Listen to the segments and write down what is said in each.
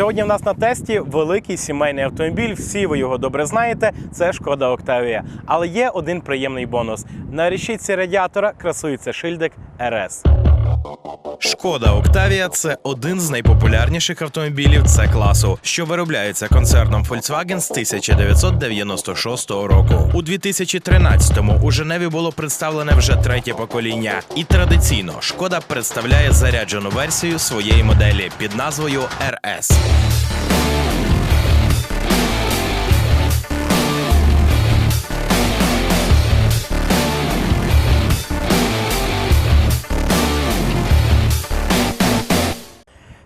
Сьогодні в нас на тесті великий сімейний автомобіль. Всі ви його добре знаєте. Це шкода Октавія. Але є один приємний бонус: на решітці радіатора красується шильдик РС. Шкода Октавія це один з найпопулярніших автомобілів це класу, що виробляється концерном Volkswagen з 1996 року. У 2013-му у Женеві було представлене вже третє покоління, і традиційно шкода представляє заряджену версію своєї моделі під назвою RS.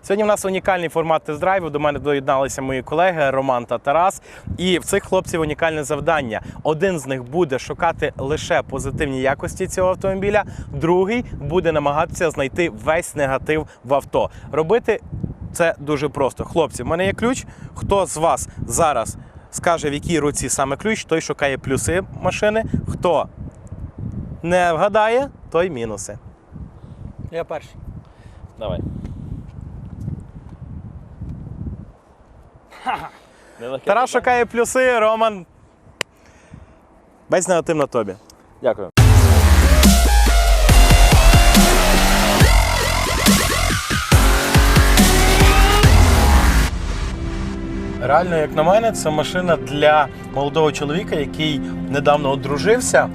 Сьогодні в нас унікальний формат тест-драйву. До мене доєдналися мої колеги Роман та Тарас. І в цих хлопців унікальне завдання. Один з них буде шукати лише позитивні якості цього автомобіля, другий буде намагатися знайти весь негатив в авто. Робити це дуже просто. Хлопці, в мене є ключ. Хто з вас зараз скаже, в якій руці саме ключ, той шукає плюси машини. Хто не вгадає, той мінуси. Я перший. Давай. Тарас шукає плюси, Роман. Весь негатив на тобі. Дякую. Реально, як на мене, це машина для молодого чоловіка, який недавно одружився,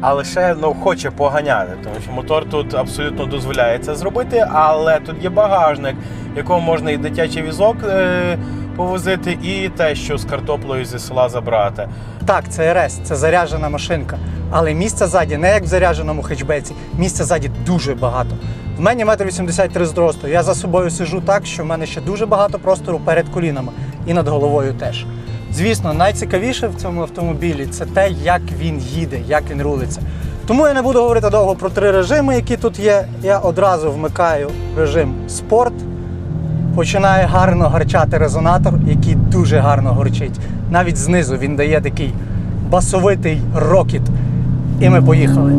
але ще ну, хоче поганяти. Тому що мотор тут абсолютно дозволяє це зробити, але тут є багажник, в якому можна і дитячий візок е- повозити, і те, що з картоплею зі села забрати. Так, це РС, це заряджена машинка. Але місця ззаді, не як в зарядженому хетчбеці, місця ззаді дуже багато. В мене метр 83 зросту. Я за собою сижу так, що в мене ще дуже багато простору перед колінами і над головою теж. Звісно, найцікавіше в цьому автомобілі це те, як він їде, як він рулиться. Тому я не буду говорити довго про три режими, які тут є. Я одразу вмикаю режим спорт. Починає гарно гарчати резонатор, який дуже гарно горчить. Навіть знизу він дає такий басовитий рокіт. І ми поїхали.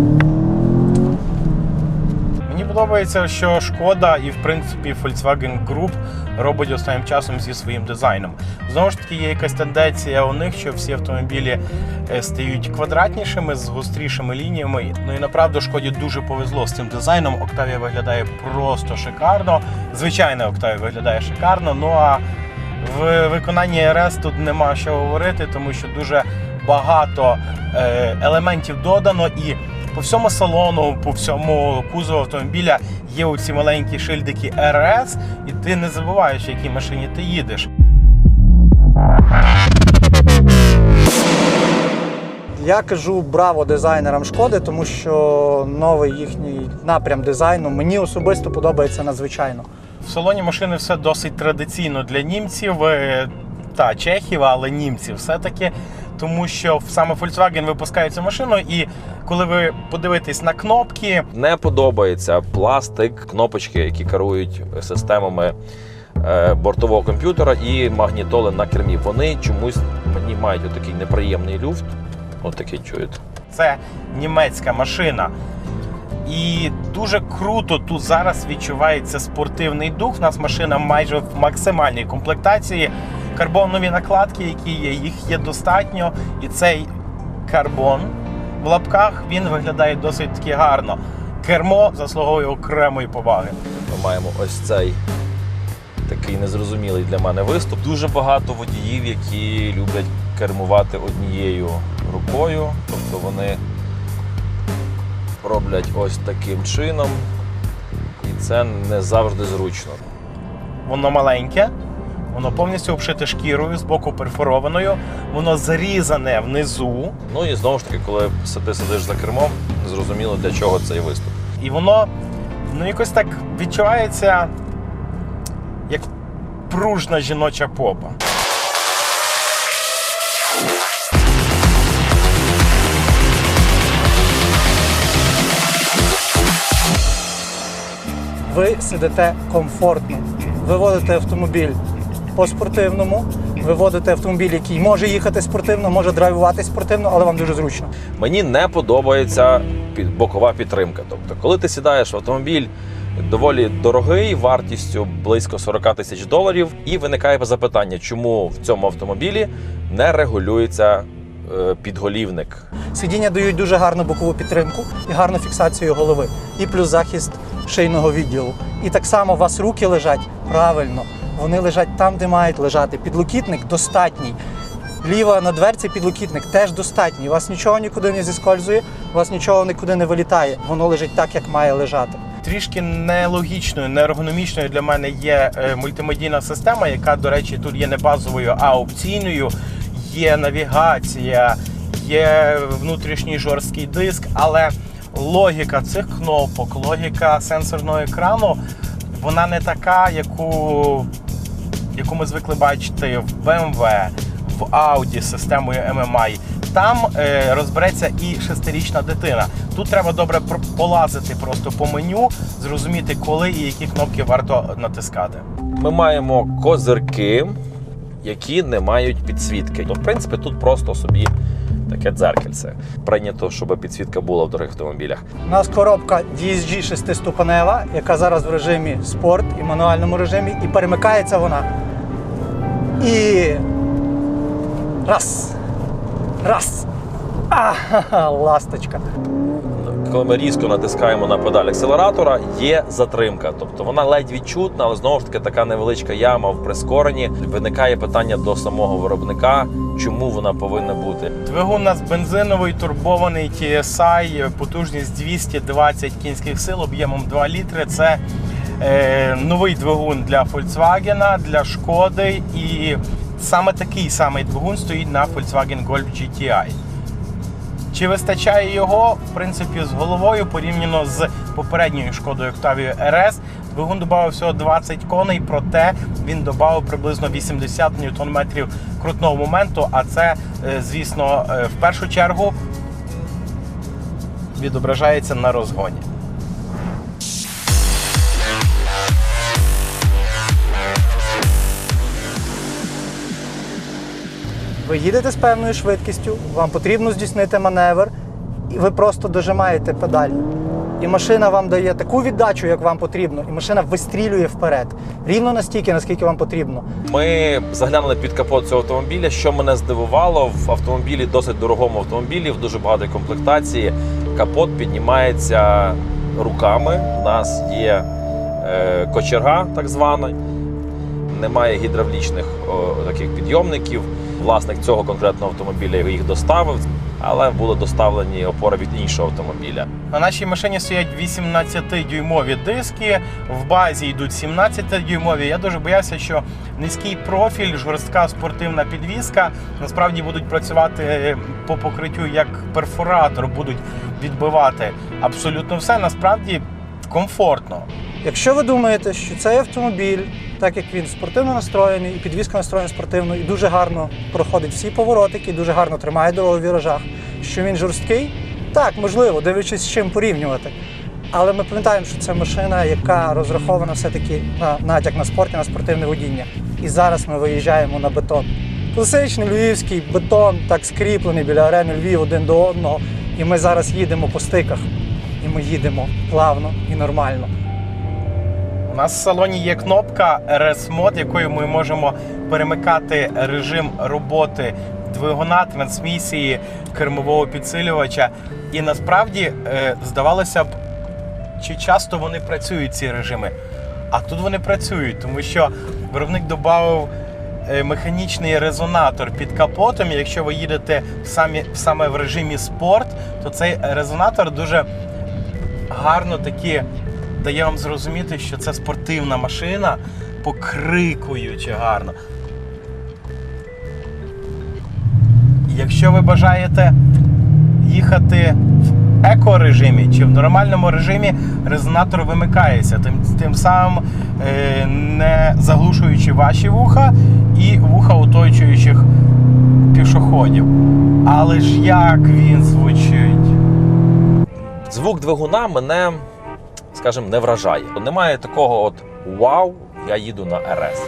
Подобається, що шкода і в принципі Volkswagen Group робить останнім часом зі своїм дизайном. Знову ж таки, є якась тенденція у них, що всі автомобілі е, стають квадратнішими з гострішими лініями. Ну і направду шкоді дуже повезло з цим дизайном. Октавія виглядає просто шикарно. Звичайно, Октавія виглядає шикарно. Ну а в виконанні РС тут нема що говорити, тому що дуже багато е, елементів додано і. По всьому салону, по всьому кузову автомобіля є оці маленькі шильдики РС, і ти не забуваєш, в якій машині ти їдеш. Я кажу браво дизайнерам шкоди, тому що новий їхній напрям дизайну мені особисто подобається надзвичайно. В салоні машини все досить традиційно для німців е, та чехів, але німців все-таки. Тому що саме Volkswagen випускає цю машину, і коли ви подивитесь на кнопки, Не подобається пластик, кнопочки, які керують системами е, бортового комп'ютера і магнітоли на кермі. Вони чомусь мені мають отакий неприємний люфт. От такий чуєте. це німецька машина. І дуже круто тут зараз відчувається спортивний дух. У нас машина майже в максимальній комплектації. Карбонові накладки, які є, їх є достатньо. І цей карбон в лапках він виглядає досить таки гарно. Кермо заслуговує окремої поваги. Ми маємо ось цей такий незрозумілий для мене виступ. Дуже багато водіїв, які люблять кермувати однією рукою. Тобто вони роблять ось таким чином, і це не завжди зручно. Воно маленьке, воно повністю обшите шкірою, з боку перфорованою, воно зарізане внизу. Ну і знову ж таки, коли ти сидиш за кермом, зрозуміло для чого цей виступ. І воно ну, якось так відчувається як пружна жіноча попа. Ви сидите комфортно, ви водите автомобіль по-спортивному, ви водите автомобіль, який може їхати спортивно, може драйвувати спортивно, але вам дуже зручно. Мені не подобається бокова підтримка. Тобто, коли ти сідаєш в автомобіль, доволі дорогий, вартістю близько 40 тисяч доларів. І виникає запитання, чому в цьому автомобілі не регулюється е, підголівник. Сидіння дають дуже гарну бокову підтримку і гарну фіксацію голови, і плюс захист шийного відділу. І так само у вас руки лежать правильно. Вони лежать там, де мають лежати. Підлокітник достатній. Ліва на дверці підлокітник теж достатній. Вас нічого нікуди не зіскользує, у вас нічого нікуди не вилітає. Воно лежить так, як має лежати. Трішки нелогічною, неергономічною для мене є е, мультимедійна система, яка, до речі, тут є не базовою, а опційною. Є навігація, є внутрішній жорсткий диск, але логіка цих кнопок, логіка сенсорного екрану, вона не така, яку, яку ми звикли бачити в BMW, в Audi з системою MMI. Там е, розбереться і шестирічна дитина. Тут треба добре полазити просто по меню, зрозуміти, коли і які кнопки варто натискати. Ми маємо козирки, які не мають підсвітки. То, в принципі, тут просто собі таке дзеркальце. Прийнято, щоб підсвітка була в дорогих автомобілях. У нас коробка DSG 6-ступенева, яка зараз в режимі спорт і мануальному режимі, і перемикається вона. І. Раз. Раз. А, ласточка. Коли ми різко натискаємо на педаль акселератора, є затримка. Тобто вона ледь відчутна, але знову ж таки така невеличка яма в прискоренні. Виникає питання до самого виробника, чому вона повинна бути. Двигун у нас бензиновий турбований TSI, потужність 220 кінських сил, об'ємом 2 літри. Це е, новий двигун для Volkswagen, для Шкоди, і саме такий самий двигун стоїть на Volkswagen Golf GTI. Чи вистачає його, в принципі, з головою порівняно з попередньою шкодою Octavia RS. Двигун додав всього 20 коней, проте він додав приблизно 80 ньютон-метрів крутного моменту. А це, е, звісно, е, в першу чергу відображається на розгоні. Ви їдете з певною швидкістю, вам потрібно здійснити маневр, і ви просто дожимаєте педаль. І машина вам дає таку віддачу, як вам потрібно, і машина вистрілює вперед. Рівно настільки, наскільки вам потрібно. Ми заглянули під капот цього автомобіля. Що мене здивувало, в автомобілі досить дорогому автомобілі, в дуже багатій комплектації. Капот піднімається руками. У нас є е, кочерга, так звана. Немає гідравлічних о, таких підйомників. Власник цього конкретного автомобіля їх доставив, але були доставлені опори від іншого автомобіля. На нашій машині стоять 18-дюймові диски, в базі йдуть 17-дюймові. Я дуже боявся, що низький профіль, жорстка спортивна підвізка насправді будуть працювати по покриттю як перфоратор, будуть відбивати абсолютно все. Насправді комфортно. Якщо ви думаєте, що цей автомобіль, так як він спортивно настроєний і підвізка настроєна спортивно, і дуже гарно проходить всі поворотики, дуже гарно тримає дорогу в віражах, що він жорсткий, так, можливо, дивлячись з чим порівнювати. Але ми пам'ятаємо, що це машина, яка розрахована все-таки на натяк на спорт і на спортивне водіння. І зараз ми виїжджаємо на бетон. Класичний львівський бетон, так скріплений біля арени Львів один до одного. І ми зараз їдемо по стиках. І ми їдемо плавно і нормально. У нас в салоні є кнопка RS Mode, якою ми можемо перемикати режим роботи двигуна, трансмісії, кермового підсилювача. І насправді е, здавалося б, чи часто вони працюють ці режими. А тут вони працюють, тому що виробник додав е, механічний резонатор під капотом. І Якщо ви їдете самі, саме в режимі спорт, то цей резонатор дуже гарно таки дає вам зрозуміти, що це спортивна машина, покрикуючи гарно. Якщо ви бажаєте їхати в екорежимі чи в нормальному режимі, резонатор вимикається, тим, тим самим е, не заглушуючи ваші вуха і вуха оточуючих пішоходів. Але ж як він звучить? Звук двигуна мене, скажімо, не вражає. Немає такого от вау, я їду на РС.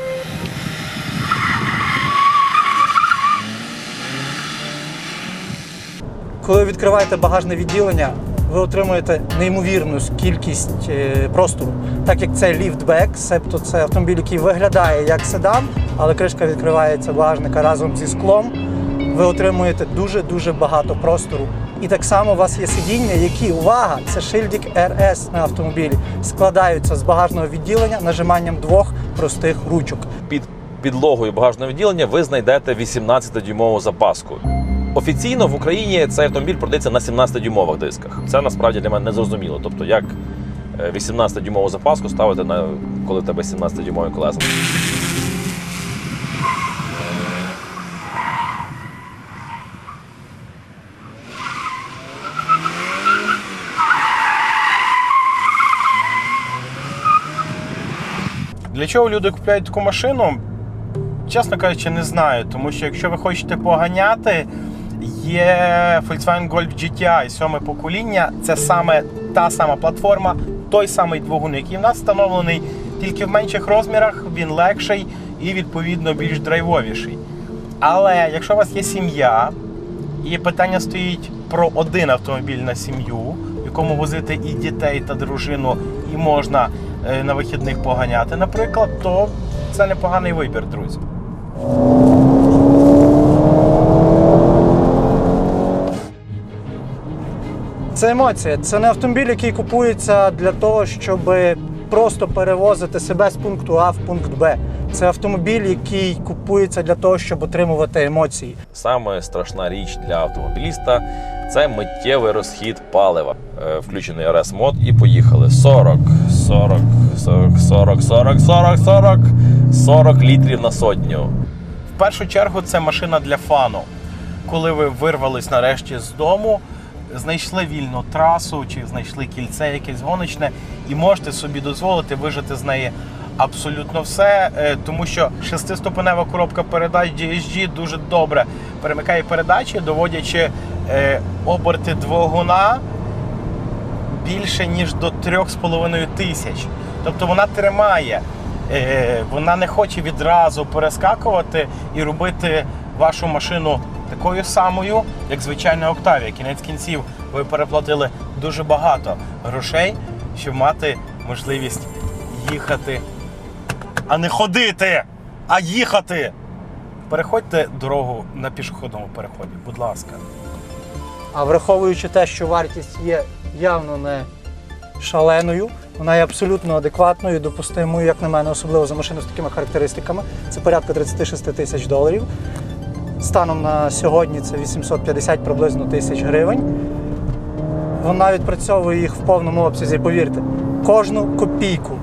Коли ви відкриваєте багажне відділення, ви отримуєте неймовірну кількість е, простору, так як це ліфтбек, себто це автомобіль, який виглядає як седан, але кришка відкривається багажника разом зі склом. Ви отримуєте дуже-дуже багато простору. І так само у вас є сидіння, які, увага, це шильдик RS на автомобілі, складаються з багажного відділення нажиманням двох простих ручок. Під підлогою багажного відділення ви знайдете 18-дюймову запаску. Офіційно в Україні цей автомобіль продається на 17-дюймових дисках. Це насправді для мене не зрозуміло. Тобто, як е, 18-дюймову запаску ставити на коли тебе 17-дюймові колеса. Для чого люди купляють таку машину? Чесно кажучи, не знаю. Тому що якщо ви хочете поганяти, є Volkswagen Golf GTI сьоме покоління. Це саме та сама платформа, той самий двигун, який в нас встановлений, тільки в менших розмірах, він легший і відповідно більш драйвовіший. Але якщо у вас є сім'я, і питання стоїть про один автомобіль на сім'ю, в якому возити і дітей та дружину, і можна на вихідних поганяти, наприклад, то це непоганий вибір, друзі. Це емоція. Це не автомобіль, який купується для того, щоб просто перевозити себе з пункту А в пункт Б. Це автомобіль, який купується для того, щоб отримувати емоції. Саме страшна річ для автомобіліста це миттєвий розхід палива. Е, Включений rs мод і поїхали. 40, 40, 40, 40, 40, 40, 40, 40 літрів на сотню. В першу чергу це машина для фану. Коли ви вирвались нарешті з дому, знайшли вільну трасу чи знайшли кільце якесь гоночне, і можете собі дозволити вижити з неї абсолютно все, е, тому що шестиступенева коробка передач DSG дуже добре перемикає передачі, доводячи е, оберти двигуна більше ніж до 3,5 тисяч. Тобто вона тримає, е, вона не хоче відразу перескакувати і робити вашу машину такою самою, як звичайна Октавія. Кінець кінців ви переплатили дуже багато грошей, щоб мати можливість їхати, а не ходити, а їхати. Переходьте дорогу на пішохідному переході, будь ласка. А враховуючи те, що вартість є явно не шаленою, вона є абсолютно адекватною, допустимою, як на мене, особливо за машину з такими характеристиками. Це порядка 36 тисяч доларів. Станом на сьогодні це 850 приблизно тисяч гривень. Вона відпрацьовує їх в повному обсязі, повірте, кожну копійку.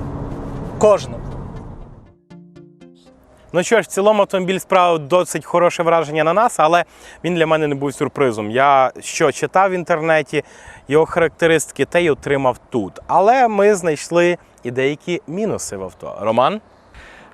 Кожну. Ну що ж, в цілому автомобіль справив досить хороше враження на нас, але він для мене не був сюрпризом. Я що читав в інтернеті, його характеристики те й отримав тут. Але ми знайшли і деякі мінуси в авто. Роман?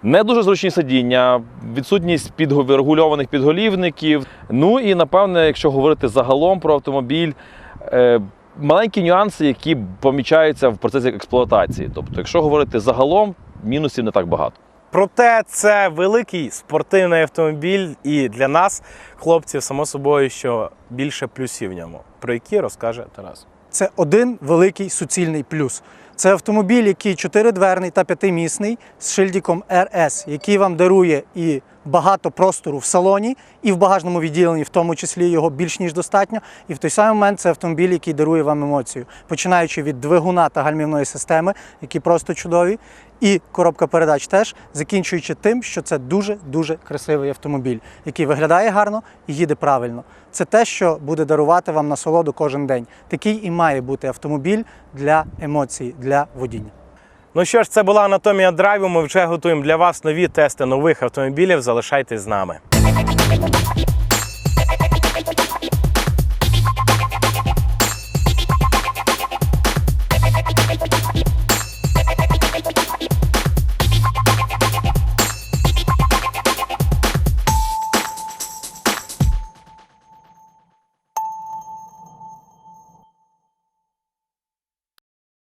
Не дуже зручні сидіння, відсутність підгорегульованих підголівників. Ну і напевне, якщо говорити загалом про автомобіль, е, маленькі нюанси, які помічаються в процесі експлуатації. Тобто, якщо говорити загалом, мінусів не так багато. Проте це великий спортивний автомобіль, і для нас, хлопців, само собою, що більше плюсів в ньому, про які розкаже Тарас. Це один великий суцільний плюс. Це автомобіль, який чотиридверний та п'ятимісний з шильдиком RS, який вам дарує і багато простору в салоні, і в багажному відділенні, в тому числі його більш ніж достатньо. І в той самий момент це автомобіль, який дарує вам емоцію, починаючи від двигуна та гальмівної системи, які просто чудові, і коробка передач теж, закінчуючи тим, що це дуже дуже красивий автомобіль, який виглядає гарно і їде правильно. Це те, що буде дарувати вам насолоду кожен день. Такий і має бути автомобіль для емоцій, для водіння. Ну що ж, це була анатомія драйву. Ми вже готуємо для вас нові тести нових автомобілів. Залишайтесь з нами.